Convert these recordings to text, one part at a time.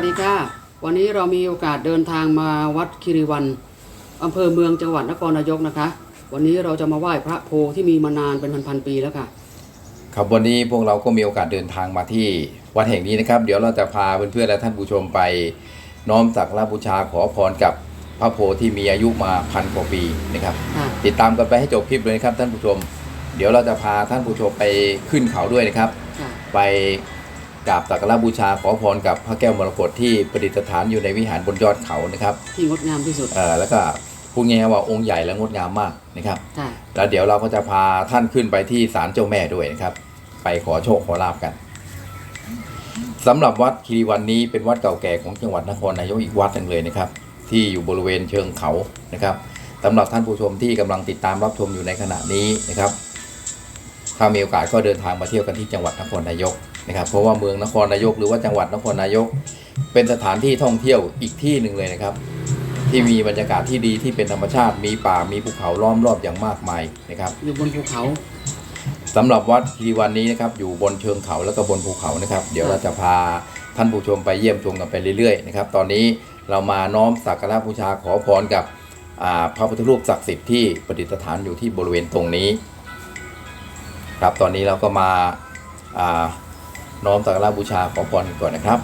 วัสดีค่ะ วันนี้เรามีโอกาสเดินทางมาวัดคิริวันอำเภอเมืองจังหวัดนครนายกนะคะ วันนี้เราจะมาไหว้พระโพธิ์ที่มีมานานเป็นพันๆปีแล้วค่ะ ครับวันนี้พวกเราก็มีโอกาสเดินทางมาที่วัดแห่งนี้นะครับ เดี๋ยวเราจะพาเพื่อนๆและท่านผู้ชมไปน้อมสักการะบูชาขอพรกับพระโพธิ์ที่มีอายุมาพันกว่าปีนะครับ ค่ะ ติดตามกันไปให้จบคลิปเลยนะครับท่านผู้ชม เดี๋ยวเราจะพาท่านผู้ชมไปขึ้นเขาด้วยนะครับ ค่ะ ไป กราบสักการะบูชาขอพรกับพระแก้วมรกตที่ประดิษฐานอยู่ในวิหารบนยอดเขานะครับที่งดงามที่สุดเอ่อแล้วก็พูดง่ายๆว่าองค์ใหญ่และงดงามมากนะครับค่ะแล้วเดี๋ยวเราก็จะพาท่านขึ้นไปที่ศาลเจ้าแม่ด้วยนะครับ ไปขอโชคขอลาบกันสำหรับวัดคีรีวันนี้เป็นวัดเก่าแก่ของจังหวัดนครนายกอีกวัดหนึ่งเลยนะครับ ที่อยู่บริเวณเชิงเขานะครับสำหรับท่านผู้ชมที่กำลังติดตามรับชมอยู่ในขณะนี้นะครับ ถ้ามีโอกาสก็เดินทางมาเที่ยวกันที่จังหวัดนครนายก นะครับเพราะว่าเมืองนครนายกหรือว่าจังหวัดนครนายก เป็นสถานที่ท่องเที่ยวอีกที่หนึ่งเลยนะครับ ที่มีบรรยากาศที่ดีที่เป็นธรรมชาติมีป่ามีภูเขาล้อมรอบอย่างมากมายนะครับอยู่บนภูเขาสำหรับวัดคีรีวันนี้นะครับอยู่บนเชิงเขาแล้วก็บนภูเขานะครับ เดี๋ยวเราจะพาท่านผู้ชมไปเยี่ยมชมกันไปเรื่อยๆนะครับตอนนี้เรามาน้อมสักการะบูชาขอพรกับอ่าพระพุทธรูปศักดิ์สิทธิ์ที่ประดิษฐานอยู่ที่บริเวณตรงนี้ ครับตอนนี้เราก็มาอ่า น้อมสักการะบูชาขอพรกันก่อนนะครับ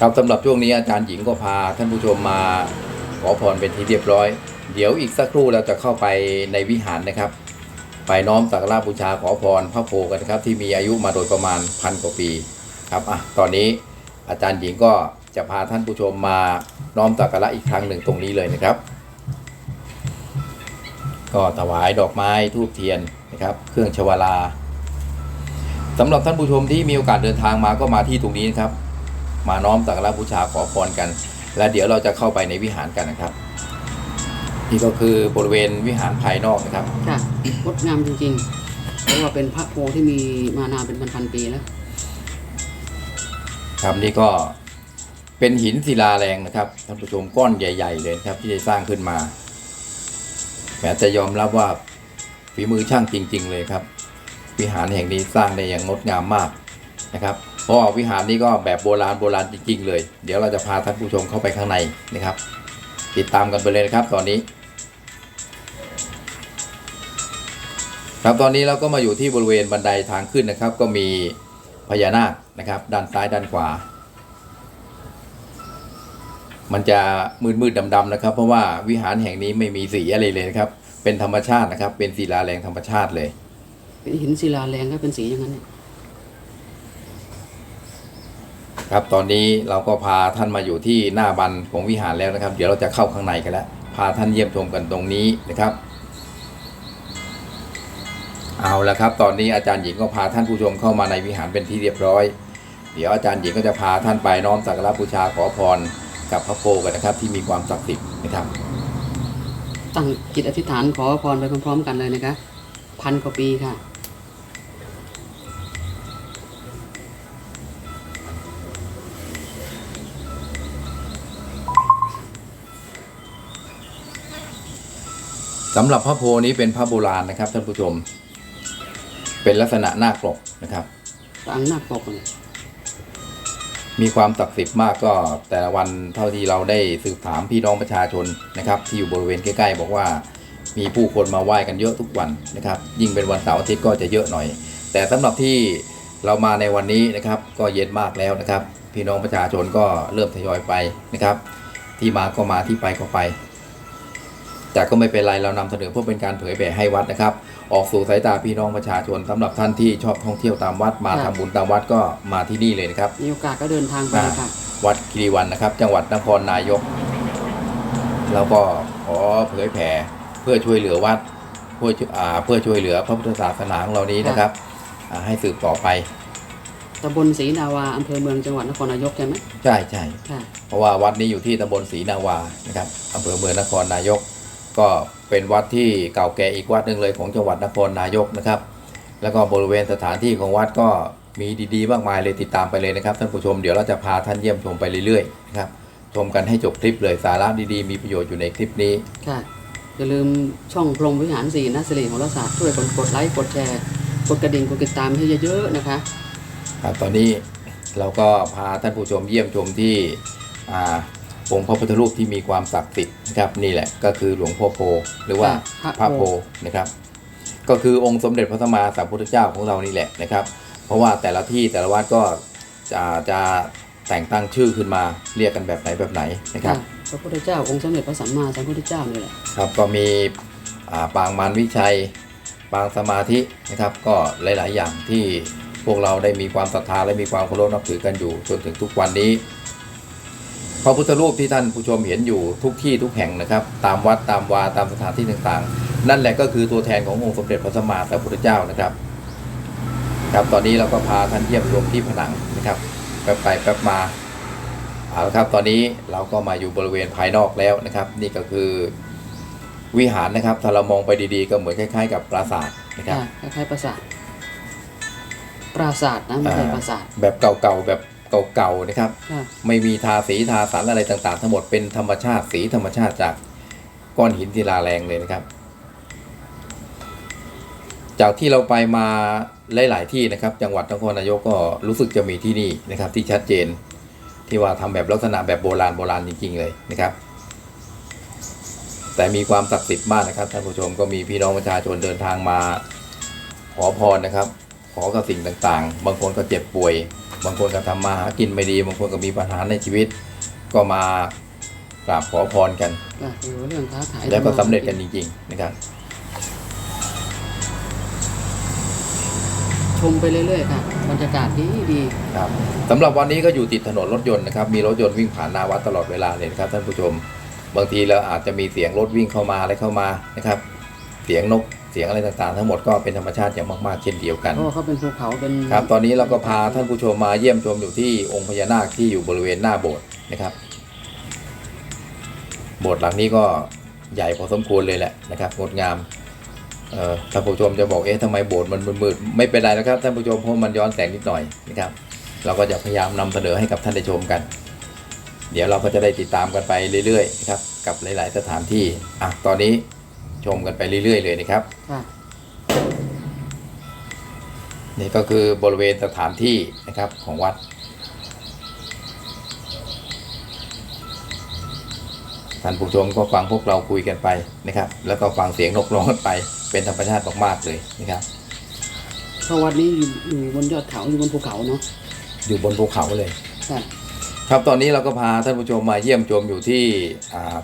ครับสำหรับช่วงนี้อาจารย์หญิงก็พาท่านผู้ชมมาขอพรเป็นที่เรียบร้อย เดี๋ยวอีกสักครู่เราจะเข้าไปในวิหารนะครับ ไปน้อมสักการะบูชาขอพรพระโพกันนะครับ ที่มีอายุมาโดยประมาณพันกว่าปีครับอะตอนนี้อาจารย์หญิงก็ จะพาท่านผู้ชมมาน้อมสักการะอีกครั้งหนึ่งตรงนี้เลยนะครับ ก็ถวายดอกไม้ทูบเทียนนะครับ เครื่องชวาลาสำหรับท่านผู้ชมที่มีโอกาสเดินทางมาก็มาที่ตรงนี้นะครับ มาน้อมสักการะบูชาขอพรกัน และเดี๋ยวเราจะเข้าไปในวิหารกันนะครับนี่ก็คือบริเวณวิหารภายนอกนะครับค่ะงดงามจริงๆเพราะว่าเป็นพระโพธิ์ที่มีมานานเป็นพันๆปีแล้วครับนี่ก็ เป็นหินศิลาแรงนะครับท่านผู้ชมก้อนใหญ่ ๆ เลยครับ ที่ได้สร้างขึ้นมาแม้จะยอมรับว่าฝีมือช่างจริง ๆ เลยครับ วิหารแห่งนี้สร้างได้อย่างงดงามมากนะครับเพราะว่าวิหารนี้ก็แบบโบราณโบราณจริง ๆ เลย เดี๋ยวเราจะพาท่านผู้ชมเข้าไปข้างในนะครับ ติดตามกันไปเลยนะครับตอนนี้ ครับตอนนี้เราก็มาอยู่ที่บริเวณบันไดทางขึ้นนะครับ ก็มีพญานาคนะครับ ด้านซ้ายด้านขวา มันจะมืดๆดำๆนะครับ เพราะว่าวิหารแห่งนี้ไม่มีสีอะไรเลยนะครับ เป็นธรรมชาตินะครับ เป็นศิลาแรงธรรมชาติเลยเป็นหินศิลาแรงก็เป็นสีอย่างนั้นเนี่ยครับตอนนี้เราก็พาท่านมาอยู่ที่หน้าบันของวิหารแล้วนะครับ เดี๋ยวเราจะเข้าข้างในกันแล้ว พาท่านเยี่ยมชมกันตรงนี้นะครับ เอาละครับ ตอนนี้อาจารย์หญิงก็พาท่านผู้ชมเข้ามาในวิหารเป็นที่เรียบร้อย เดี๋ยวอาจารย์หญิงก็จะพาท่านไปน้อมสักการะบูชาขอพร กับพระโพกันนะครับ ที่มีความศักดิ์สิทธิ์นะครับ ตั้งจิตอธิษฐานขอพรไปพร้อมๆ กันเลยนะคะพันกว่าปีค่ะสำหรับพระโพนี้เป็นพระโบราณนะครับท่านผู้ชม เป็นลักษณะหน้ากลกนะครับตั้งหน้าปกเลย มีความศักดิ์สิทธิ์มากก็แต่ละวันเท่าที่เราได้สืบถามพี่น้องประชาชนนะครับ ที่อยู่บริเวณใกล้ๆ บอกว่ามีผู้คนมาไหว้กันเยอะทุกวันนะครับ ยิ่งเป็นวันเสาร์อาทิตย์ก็จะเยอะหน่อย แต่สำหรับที่เรามาในวันนี้นะครับ ก็เย็นมากแล้วนะครับ พี่น้องประชาชนก็เริ่มทยอยไปนะครับ ที่มาก็มาที่ไปก็ไป แต่ก็ไม่เป็นไรเรานำเสนอเพื่อเป็นการเผยแผ่ให้วัดนะครับ ออกสู่สายตาพี่น้องประชาชนสำหรับท่านที่ชอบท่องเที่ยวตามวัดมาทำบุญตามวัดก็มาที่นี่เลยนะครับมีโอกาสก็เดินทางไปค่ะวัดคีรีวันนะครับ จังหวัดนครนายก แล้วก็ขอเผยแผ่เพื่อช่วยเหลือวัดเพื่ออ่าเพื่อช่วยเหลือพระพุทธศาสนาของเรานี้นะครับอ่าให้สืบต่อไปตำบลศรีนาวาอำเภอเมืองจังหวัดนครนายกใช่ไหมใช่ใช่ค่ะเพราะว่าวัดนี้อยู่ที่ตำบลศรีนาวานะครับอำเภอเมืองนครนายก ก็เป็นวัดที่เก่าแก่อีกวัดหนึ่งเลยของจังหวัดนครนายกนะครับ แล้วก็บริเวณสถานที่ของวัดก็มีดีๆมากมายเลยติดตามไปเลยนะครับท่านผู้ชมเดี๋ยวเราจะพาท่านเยี่ยมชมไปเรื่อยๆนะครับชมกันให้จบคลิปเลยสาระดีๆ มีประโยชน์อยู่ในคลิปนี้ค่ะอย่าลืมช่องพรหมวิหารสี่นะสิริโหรศาสตร์ช่วยกดกดไลค์กดแชร์กดกระดิ่งกดติดตามให้เยอะๆนะคะครับตอนนี้เราก็พาท่านผู้ชมเยี่ยมชมที่อ่า องค์พระพุทธรูปที่มีความศักดิ์สิทธิ์นะครับนี่แหละก็คือหลวงพ่อโพหรือว่าพระพระโพโพนะครับ ก็คือองค์สมเด็จพระสัมมาสัมพุทธเจ้าของเรานี่แหละนะครับ เพราะว่าแต่ละที่แต่ละวัดก็จะจะแต่งตั้งชื่อขึ้นมาเรียกกันแบบไหนแบบไหนนะครับ พระพุทธเจ้าองค์สมเด็จพระสัมมาสัมพุทธเจ้านี่แหละครับก็มีอ่าปางมารวิชัยปางสมาธินะครับก็หลาย ๆ อย่างที่พวกเราได้มีความศรัทธาและมีความเคารพนับถือกันอยู่จนถึงทุกวันนี้ พระพุทธรูปที่ท่านผู้ชมเห็นอยู่ทุกที่ทุกแห่งนะครับ ตามวัดตามวาตามสถานที่ต่างๆ นั่นแหละก็คือตัวแทนขององค์สมเด็จพระสัมมาสัมพุทธเจ้านะครับ ครับตอนนี้เราก็พาท่านเยี่ยมชมที่ผนังนะครับแป๊บไปแป๊บมาเอาละครับตอนนี้เราก็มาอยู่บริเวณภายนอกแล้วนะครับ นี่ก็คือวิหารนะครับ ถ้าเรามองไปดีๆ ก็เหมือนคล้ายๆ กับปราสาทนะครับค่ะคล้ายๆปราสาทปราสาทนะไม่ใช่ปราสาทแบบเก่าๆแบบ เก่าๆนะครับค่ะไม่มีทาสีทาสารอะไรต่างๆ ทั้งหมดเป็นธรรมชาติสีธรรมชาติจากก้อนหินศิลาแรงเลยนะครับ จากที่เราไปมาหลายๆที่นะครับ จังหวัดนครนายกก็รู้สึกจะมีที่นี่นะครับ ที่ชัดเจนที่ว่าทำแบบลักษณะแบบโบราณโบราณจริงๆเลยนะครับ แต่มีความศักดิ์สิทธิ์มากนะครับท่านผู้ชมก็มีพี่น้องประชาชนเดินทางมาขอพรนะครับ ขอกับสิ่งต่างๆ บางคนก็เจ็บป่วย บางคนก็ทำมาหากินไม่ดี บางคนก็มีปัญหาในชีวิต ก็มากราบขอพรกันค่ะอยู่เรื่องค้าขายแล้วก็สำเร็จกันจริงๆนะครับชมไปเรื่อยๆค่ะบรรยากาศดีดีครับสำหรับวันนี้ก็อยู่ติดถนนรถยนต์นะครับ มีรถยนต์วิ่งผ่านหน้าวัดตลอดเวลาเลยนะครับท่านผู้ชม บางทีเราอาจจะมีเสียงรถวิ่งเข้ามาอะไรเข้ามานะครับ เสียงนก เสียงอะไรต่างๆ ทั้งหมดก็เป็นธรรมชาติอย่างมากๆเช่นเดียวกันเพราะว่าเขาเป็นภูเขาเป็นครับตอนนี้เราก็พาท่านผู้ชมมาเยี่ยมชมอยู่ที่องค์พญานาคที่อยู่บริเวณหน้าโบสถ์นะครับโบสถ์หลังนี้ก็ใหญ่พอสมควรเลยแหละนะครับงดงามเอ่อท่านผู้ชมจะบอกเอ๊ะทำไมโบสถ์มันมืดๆไม่เป็นไรนะครับท่านผู้ชมเพราะมันย้อนแสงนิดหน่อยนะครับ เราก็จะพยายามนำเสนอให้กับท่านได้ชมกัน เดี๋ยวเราก็จะได้ติดตามกันไปเรื่อยๆนะครับกับหลาย ๆ สถานที่อะตอนนี้ ชมกันไปเรื่อย ๆ เลยนะครับ ค่ะนี่ก็คือบริเวณสถานที่นะครับของวัด ท่านผู้ชมก็ฟังพวกเราคุยกันไปนะครับ แล้วก็ฟังเสียงนกร้องกันไป เป็นธรรมชาติมากๆเลยนะครับ เพราะวัดนี้อยู่อยู่บนยอดเขาอยู่บนภูเขาเนาะอยู่บนภูเขาเลย ค่ะ ครับตอนนี้เราก็พาท่านผู้ชมมาเยี่ยมชมอยู่ที่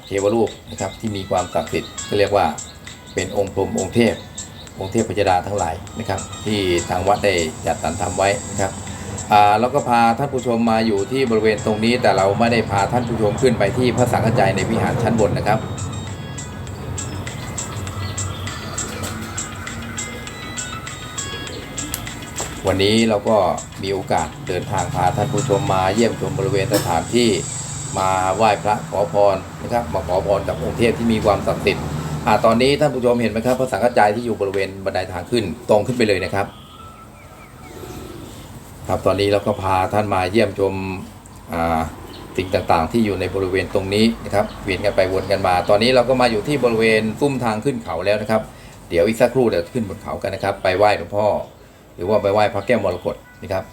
เทวรูปนะครับที่มีความศักดิ์สิทธิ์ก็เรียกว่าเป็นองค์พรหมองค์เทพ องค์เทพพญดาทั้งหลายนะครับ ที่ทางวัดได้จัดสรรทำไว้นะครับเราก็พาท่านผู้ชมมาอยู่ที่บริเวณตรงนี้ แต่เราไม่ได้พาท่านผู้ชมขึ้นไปที่พระสังฆจายในวิหารชั้นบนนะครับ วันนี้เราก็มีโอกาสเดินทางพาท่านผู้ชมมาเยี่ยมชมบริเวณสถานที่มาไหว้พระขอพรนะครับมาขอพรจากองค์เทพที่มีความศักดิ์สิทธิ์อ่าตอนนี้ท่านผู้ชมเห็นไหมครับพระสังฆจายที่อยู่บริเวณบันไดทางขึ้นตรงขึ้นไปเลยนะครับ ครับตอนนี้เราก็พาท่านมาเยี่ยมชมอ่าสิ่งต่างๆ ที่อยู่ในบริเวณตรงนี้นะครับเวียนกันไปวนกันมา ตอนนี้เราก็มาอยู่ที่บริเวณซุ้มทางขึ้นเขาแล้วนะครับ เดี๋ยวอีกสักครู่เดี๋ยวขึ้นบนเขากันนะครับ ไปไหว้หลวงพ่อ หรือว่าไปไหว้พระแก้วมรกตนะครับ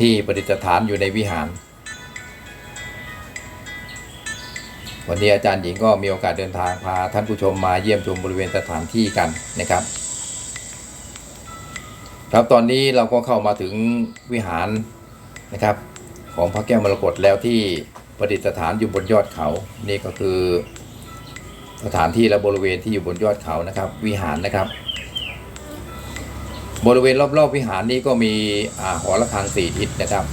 ที่ประดิษฐานอยู่ในวิหาร วันนี้อาจารย์หญิงก็มีโอกาสเดินทางพาท่านผู้ชมมาเยี่ยมชมบริเวณสถานที่กันนะครับ ครับตอนนี้เราก็เข้ามาถึงวิหารนะครับ ของพระแก้วมรกตแล้วที่ประดิษฐานอยู่บนยอดเขา นี่ก็คือสถานที่และบริเวณที่อยู่บนยอดเขานะครับ วิหารนะครับ บริเวณรอบๆวิหารนี้ก็มีอหอระฆังสี่ทิศนะครับ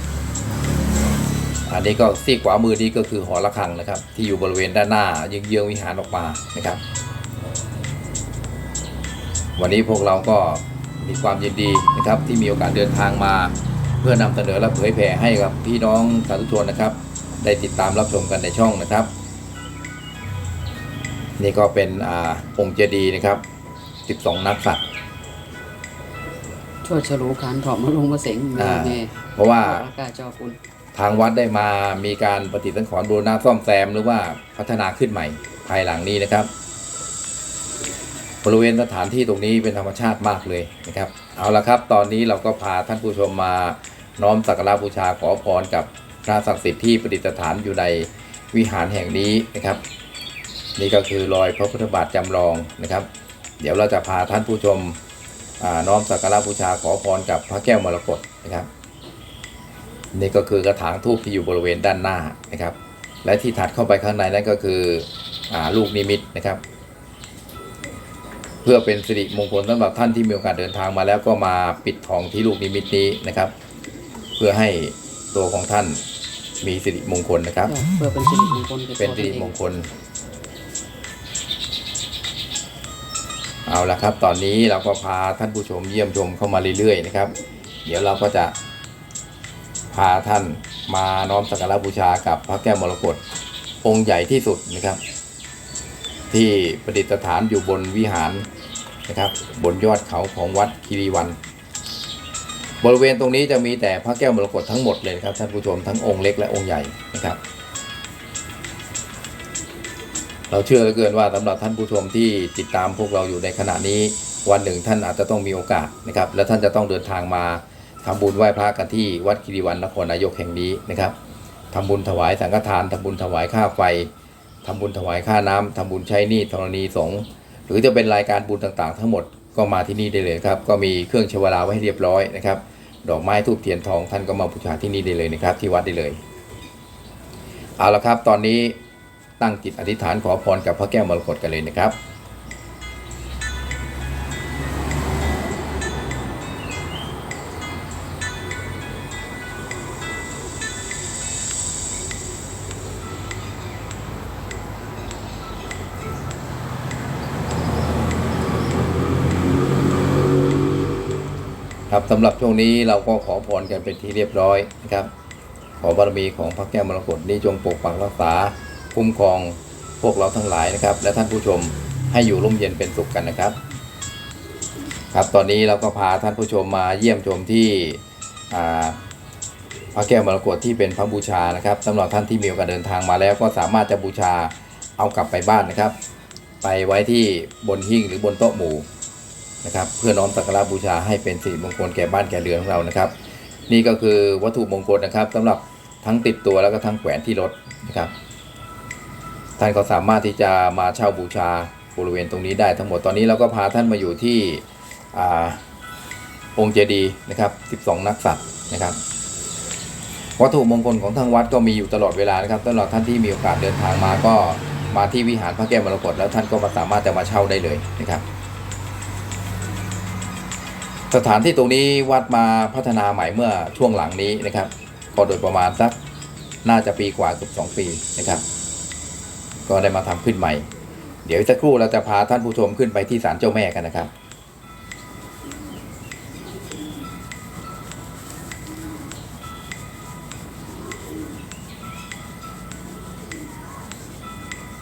อันนี้ก็ซีกขวามือนี้ก็คือหอระฆังนะครับ ที่อยู่บริเวณด้านหน้าเยื้องๆวิหารออกมานะครับ วันนี้พวกเราก็มีความยินดีนะครับที่มีโอกาสเดินทางมา เพื่อนำเสนอและเผยแผ่ให้กับพี่น้องสาธุชนนะครับ ได้ติดตามรับชมกันในช่องนะครับ นี่ก็เป็นอ่าองค์เจดีย์นะครับ 12 นักสัตว์ ช่วยฉลูขานถอมมาลงมาเสงแม่อ่าแม่เพราะว่าขออากาศเจ้าคุณทางวัดได้มามีการปฏิสังขรณ์บูรณะซ่อมแซมหรือว่าพัฒนาขึ้นใหม่ภายหลังนี้นะครับริเวณสถานที่ตรงนี้เป็นธรรมชาติมากเลยนะครับ เอาละครับ ตอนนี้เราก็พาท่านผู้ชมมาน้อมสักการะบูชาขอพรกับพระศักดิ์สิทธิ์ที่ประดิษฐานอยู่ในวิหารแห่งนี้นะครับ นี่ก็คือรอยพระพุทธบาทจำลองนะครับ เดี๋ยวเราจะพาท่านผู้ชมอ่า น้อมสักการะบูชาขอพรกับพระแก้วมรกตนะครับ นี่ก็คือกระถางทูบที่อยู่บริเวณด้านหน้านะครับ และที่ถัดเข้าไปข้างในนั่นก็คืออาลูกนิมิตนะครับ เพื่อเป็นสิริมงคลสำหรับท่านที่มีโอกาสเดินทางมาแล้วก็มาปิดทองที่ลูกนิมิตนี้นะครับ เพื่อให้ตัวของท่านมีสิริมงคลนะครับ เพื่อเป็นสิริมงคลแก่ตัวเป็นสิริท่าองมงคล เอาละครับ ตอนนี้เราก็พาท่านผู้ชมเยี่ยมชมเข้ามาเรื่อยๆนะครับ เดี๋ยวเราก็จะพาท่านมาน้อมสักการะบูชากับพระแก้วมรกตองค์ใหญ่ที่สุดนะครับ ที่ประดิษฐานอยู่บนวิหารนะครับ บนยอดเขาของวัดคีรีวัน บริเวณตรงนี้จะมีแต่พระแก้วมรกตทั้งหมดเลยครับท่านผู้ชมทั้งองค์เล็กและองค์ใหญ่นะครับ เราเชื่อเหลือเกินว่าสำหรับท่านผู้ชมที่ติดตามพวกเราอยู่ในขณะนี้ วันหนึ่งท่านอาจจะต้องมีโอกาสนะครับ และท่านจะต้องเดินทางมาทำบุญไหว้พระกันที่วัดคิริวันนครนายกแห่งนี้นะครับทำบุญถวายสังฆทานทำบุญถวายค่าไฟทำบุญถวายค่าน้ำทำบุญใช้หนี้ธรณีสงฆ์หรือจะเป็นรายการบุญต่างๆ ทั้งหมดก็มาที่นี่ได้เลยครับ ก็มีเครื่องชวราไว้ให้เรียบร้อยนะครับ ดอกไม้ทูบเทียนทองท่านก็มาบูชาที่นี่ได้เลยนะครับ ที่วัดได้เลย เอาละครับ ตอนนี้ ตั้งจิตอธิษฐานขอพรกับพระแก้วมรกตกันเลยนะครับครับสำหรับช่วงนี้เราก็ขอพรกันเป็นที่เรียบร้อยนะครับ ขอบารมีของพระแก้วมรกตนี้จงปกปักรักษา คุ้มครองพวกเราทั้งหลายนะครับ และท่านผู้ชมให้อยู่ร่มเย็นเป็นสุขกันนะครับ ครับตอนนี้เราก็พาท่านผู้ชมมาเยี่ยมชมที่พระแก้วมรกตที่เป็นพระบูชานะครับสำหรับท่านที่มีโอกาสเดินทางมาแล้ว ก็สามารถจะบูชาเอากลับไปบ้านนะครับ ไปไว้ที่บนหิ้งหรือบนโต๊ะหมู่นะครับ เพื่อน้อมสักการะบูชาให้เป็นสิริมงคลแก่บ้านแก่เรือนของเรานะครับ นี่ก็คือวัตถุมงคลนะครับสำหรับทั้งติดตัวแล้วก็ทั้งแขวนที่รถนะครับ ท่านก็สามารถที่จะมาเช่าบูชาบริเวณตรงนี้ได้ทั้งหมดตอนนี้เราก็พาท่านมาอยู่ที่อองค์เจดีย์นะครับ 12 นักสัตว์นะครับ วัตถุมงคลของทางวัดก็มีอยู่ตลอดเวลานะครับสำหรับท่านที่มีโอกาสเดินทางมาก็มาที่วิหารพระแก้วมรกตแล้วท่านก็มาสามารถจะมาเช่าได้เลยนะครับ สถานที่ตรงนี้วัดมาพัฒนาใหม่เมื่อช่วงหลังนี้นะครับก็โดยประมาณสักน่าจะปีกว่าเกือบสองปีนะครับ ก็ได้มาทำขึ้นใหม่ เดี๋ยวสักครู่เราจะพาท่านผู้ชมขึ้นไปที่ศาลเจ้าแม่กันนะครับ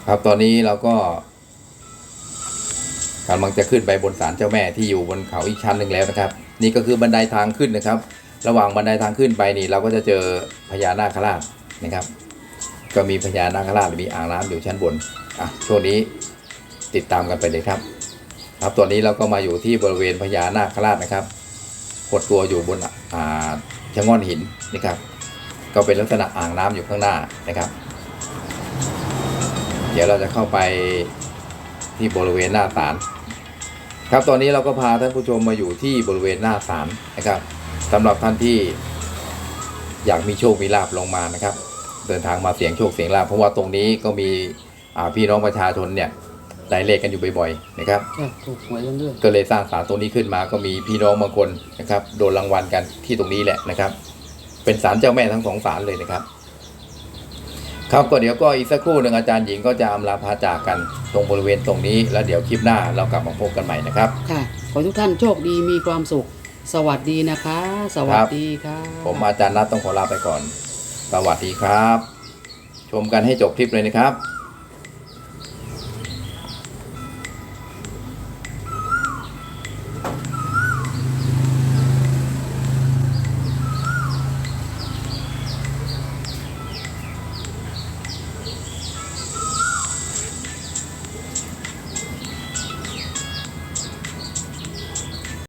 ครับตอนนี้เราก็กำลังจะขึ้นไปบนศาลเจ้าแม่ที่อยู่บนเขาอีกชั้นหนึ่งแล้วนะครับ นี่ก็คือบันไดทางขึ้นนะครับ ระหว่างบันไดทางขึ้นไปนี่เราก็จะเจอพญานาคราชนะครับ ก็มีพญานาคราชมีอ่างน้ำอยู่ชั้นบนอะช่วงนี้ติดตามกันไปเลยครับ ครับตอนนี้เราก็มาอยู่ที่บริเวณพญานาคราชนะครับกดตัวอยู่บนอ่าชะง่อนหินนะครับ ก็เป็นลักษณะอ่างน้ำอยู่ข้างหน้านะครับ เดี๋ยวเราจะเข้าไปที่บริเวณหน้าศาลครับตอนนี้เราก็พาท่านผู้ชมมาอยู่ที่บริเวณหน้าศาลนะครับสำหรับท่านที่อยากมีโชค มีลาบลงมานะครับ เดินทางมาเสียงโชคเสียงลาบเพราะว่าตรงนี้ก็มีอ่าพี่น้องประชาชนเนี่ยได้เลขกันอยู่บ่อยๆนะครับใช่ถูกหวยกันเรื่อยก็เลยสร้างศาลตรงนี้ขึ้นมาก็มีพี่น้องบางคนนะครับ โดนรางวัลกันที่ตรงนี้แหละนะครับ เป็นศาลเจ้าแม่ทั้งสองศาลเลยนะครับ ครับก็เดี๋ยวก็อีกสักครู่หนึ่งอาจารย์หญิงก็จะอำลาพาจากกันตรงบริเวณตรงนี้ แล้วเดี๋ยวคลิปหน้าเรากลับมาพบกันใหม่นะครับค่ะขอให้ทุกท่านโชคดีมีความสุข สวัสดีนะคะ สวัสดีค่ะผมอาจารย์นัทต้องขอลาไปก่อน สวัสดีครับ ชมกันให้จบคลิปเลยนะครับ